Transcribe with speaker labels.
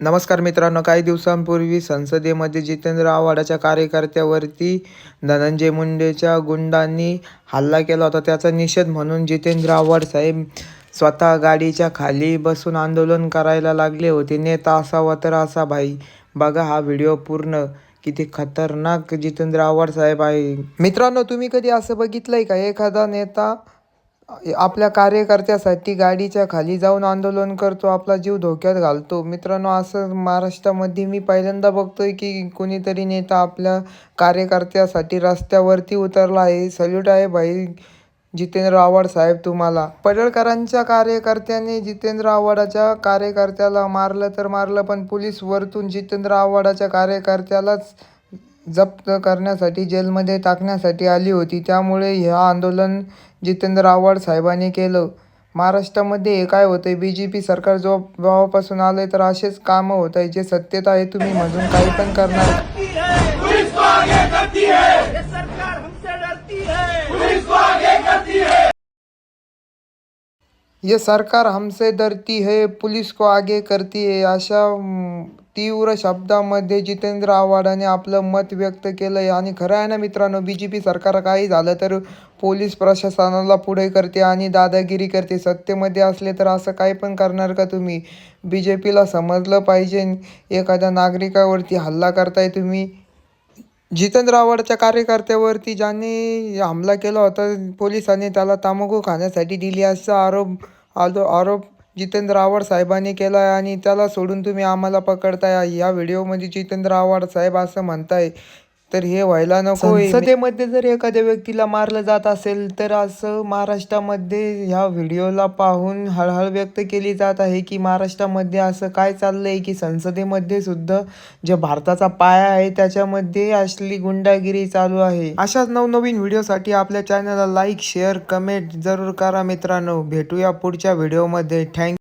Speaker 1: नमस्कार मित्रांनो काही दिवसांपूर्वी संसदेमध्ये जितेंद्र आव्हाडाच्या कार्यकर्त्यावरती धनंजय मुंडेच्या गुंडांनी हल्ला केला होता. त्याचा निषेध म्हणून जितेंद्र आव्हाड साहेब स्वतः गाडीच्या खाली बसून आंदोलन करायला लागले होते. नेता असावा तर असा भाई. बघा हा व्हिडिओ पूर्ण किती खतरनाक जितेंद्र आव्हाड साहेब आहे. मित्रांनो तुम्ही कधी असं बघितलंय का? एखादा नेता आपल्या कार्यकर्त्यासाठी गाडीच्या खाली जाऊन आंदोलन करतो आपला जीव धोक्यात घालतो. मित्रांनो असं महाराष्ट्रामध्ये मी पहिल्यांदा बघतोय की कोणीतरी नेता आपल्या कार्यकर्त्यासाठी रस्त्यावरती उतरला आहे. सल्यूट आहे भाई जितेंद्र आव्हाड साहेब तुम्हाला. पडळकरांच्या कार्यकर्त्याने जितेंद्र आव्हाडाच्या कार्यकर्त्याला मारलं तर मारलं पण पोलीस वरतून जितेंद्र आव्हाडाच्या कार्यकर्त्यालाच जप्त करण्यासाठी जेलमध्ये टाकण्यासाठी आली होती. त्यामुळे हे आंदोलन जितेंद्र आव्हाड साहेबांनी केलं. महाराष्ट्रामध्ये हे काय होतं आहे बी जे पी सरकार जो आलं आहे तर असेच कामं होत आहे जे सत्यता आहे तुम्ही म्हणून काही पण करणार.
Speaker 2: ये सरकार हमसे डरती है पुलिस को आगे करती है
Speaker 1: अशा तीव्र शब्दामध्ये जितेंद्र आव्हाडाने आपलं मत व्यक्त केलं आहे आणि खरं आहे ना मित्रांनो बी जे पी सरकार काही झालं तर पोलीस प्रशासनाला पुढे करते आणि दादागिरी करते. सत्तेमध्ये असले तर असं काही पण करणार का तुम्ही? बी जे पीला समजलं पाहिजे. एखाद्या नागरिकावरती हल्ला करताय तुम्ही. जितेंद्र आव्हाडच्या कार्यकर्त्यावरती ज्याने हमला केला होता पोलिसांनी त्याला तांबाखू खाण्यासाठी दिली असा आरोप आलो आरोप जितेंद्र आव्हाड साहेबांनी केला आहे आणि त्याला सोडून तुम्ही आम्हाला पकडताय. या व्हिडिओमध्ये जितेंद्र आव्हाड साहेब असं म्हणताय. तर हे व्हायला नको संसदेमध्ये जर एखाद्या व्यक्तीला मारलं जात असेल तर असं महाराष्ट्रामध्ये ह्या व्हिडिओला पाहून हळहळ व्यक्त केली जात आहे की महाराष्ट्रामध्ये असं काय चाललंय की संसदेमध्ये सुद्धा जे भारताचा पाया आहे त्याच्यामध्ये असली गुंडागिरी चालू आहे. अशाच नवनवीन व्हिडिओसाठी आपल्या चॅनलला लाईक शेअर कमेंट जरूर करा मित्रांनो. भेटूया पुढच्या व्हिडिओमध्ये. थँक